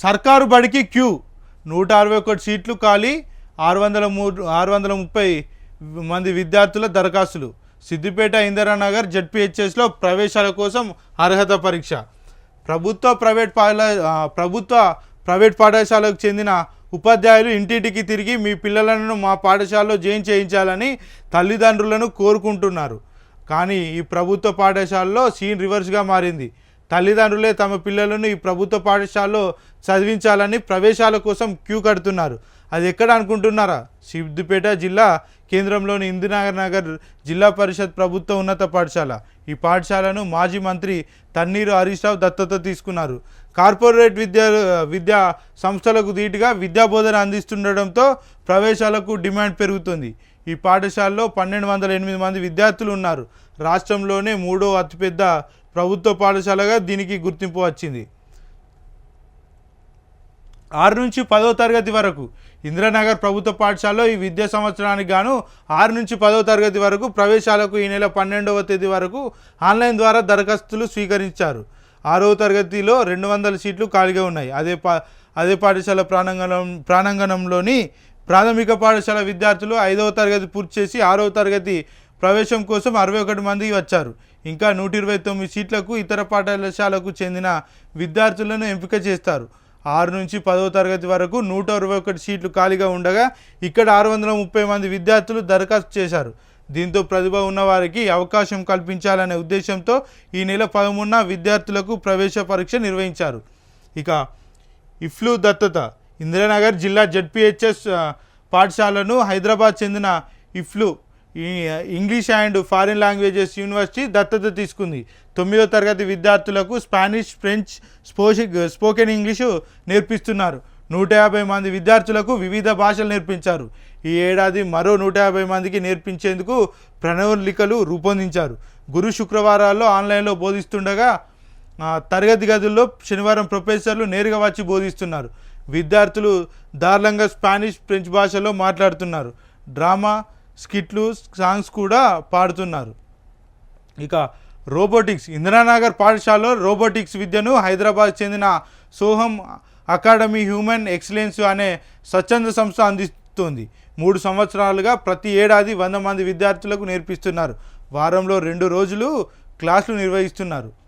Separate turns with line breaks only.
సర్కారు బడికి క్యూ. నూట అరవై ఒకటి సీట్లు ఖాళీ ఆరు వందల మూడు ఆరు వందల ముప్పై మంది విద్యార్థుల దరఖాస్తులు. సిద్దిపేట ఇందిరానగర్ జడ్పిహెచ్ఎస్లో ప్రవేశాల కోసం అర్హత పరీక్ష. ప్రభుత్వ ప్రైవేట్ పాఠ ప్రభుత్వ ప్రైవేట్ పాఠశాలకు చెందిన ఉపాధ్యాయులు ఇంటింటికి తిరిగి మీ పిల్లలను మా పాఠశాలలో జాయిన్ చేయించాలని తల్లిదండ్రులను కోరుకుంటున్నారు. కానీ ఈ ప్రభుత్వ పాఠశాలలో సీన్ రివర్స్గా మారింది. తల్లిదండ్రులే తమ పిల్లలను ఈ ప్రభుత్వ పాఠశాలలో చదివించాలని ప్రవేశాల కోసం క్యూ కడుతున్నారు. అది ఎక్కడ అనుకుంటున్నారా? సిద్దిపేట జిల్లా కేంద్రంలోని ఇందిరానగర్ నగర్ జిల్లా పరిషత్ ప్రభుత్వ ఉన్నత పాఠశాల. ఈ పాఠశాలను మాజీ మంత్రి తన్నీరు హరీష్ రావు దత్తత తీసుకున్నారు. కార్పొరేట్ విద్యా విద్యా సంస్థలకు ధీటుగా విద్యా బోధన అందిస్తుండడంతో ప్రవేశాలకు డిమాండ్ పెరుగుతుంది. ఈ పాఠశాలలో పన్నెండు వందల ఎనిమిది మంది విద్యార్థులు ఉన్నారు. రాష్ట్రంలోనే మూడో అతిపెద్ద ప్రభుత్వ పాఠశాలగా దీనికి గుర్తింపు వచ్చింది. ఆరు నుంచి పదో తరగతి వరకు ఇందిరానగర్ ప్రభుత్వ పాఠశాలలో ఈ విద్యా సంవత్సరానికి గాను ఆరు నుంచి పదో తరగతి వరకు ప్రవేశాలకు ఈ నెల పన్నెండవ తేదీ వరకు ఆన్లైన్ ద్వారా దరఖాస్తులు స్వీకరించారు. ఆరవ తరగతిలో రెండు వందల సీట్లు ఖాళీగా ఉన్నాయి. అదే పా అదే పాఠశాల ప్రాణాంగణం ప్రాణాంగణంలోని ప్రాథమిక పాఠశాల విద్యార్థులు ఐదవ తరగతి పూర్తి చేసి ఆరవ తరగతి ప్రవేశం కోసం అరవై ఒకటి మంది వచ్చారు. ఇంకా నూట ఇరవై తొమ్మిది సీట్లకు ఇతర పాఠశాలకు చెందిన విద్యార్థులను ఎంపిక చేస్తారు. ఆరు నుంచి పదవ తరగతి వరకు నూట అరవై ఒకటి సీట్లు ఖాళీగా ఉండగా ఇక్కడ ఆరు వందల ముప్పై మంది విద్యార్థులు దరఖాస్తు చేశారు. దీంతో ప్రతిభ ఉన్న వారికి అవకాశం కల్పించాలనే ఉద్దేశంతో ఈ నెల పదమూడున విద్యార్థులకు ప్రవేశ పరీక్ష నిర్వహించారు. ఇక ఇఫ్లు దత్తత. ఇందిరానగర్ జిల్లా జడ్పిహెచ్ఎస్ పాఠశాలను హైదరాబాద్ చెందిన EFLU English and foreign languages university దత్తత తీసుకుంది. తొమ్మిదో తరగతి విద్యార్థులకు స్పానిష్ ఫ్రెంచ్ స్పోషి స్పోకెన్ ఇంగ్లీషు నేర్పిస్తున్నారు. నూట యాభై మంది విద్యార్థులకు వివిధ భాషలు నేర్పించారు. ఈ ఏడాది మరో నూట యాభై మందికి నేర్పించేందుకు ప్రణాళికలు రూపొందించారు. గురు శుక్రవారాల్లో ఆన్లైన్లో బోధిస్తుండగా తరగతి గదుల్లో శనివారం ప్రొఫెసర్లు నేరుగా వచ్చి బోధిస్తున్నారు. విద్యార్థులు దారుణంగా స్పానిష్ ఫ్రెంచ్ భాషలో మాట్లాడుతున్నారు. డ్రామా స్కిట్లు సాంగ్స్ కూడా పాడుతున్నారు. ఇక రోబోటిక్స్ ఇందిరానగర్ పాఠశాలలో రోబోటిక్స్ విద్యను హైదరాబాద్ చెందిన సోహం అకాడమీ హ్యూమన్ ఎక్సలెన్స్ అనే స్వచ్ఛంద సంస్థ అందిస్తుంది. మూడు సంవత్సరాలుగా ప్రతి ఏడాది వంద మంది విద్యార్థులకు నేర్పిస్తున్నారు. వారంలో రెండు రోజులు క్లాసులు నిర్వహిస్తున్నారు.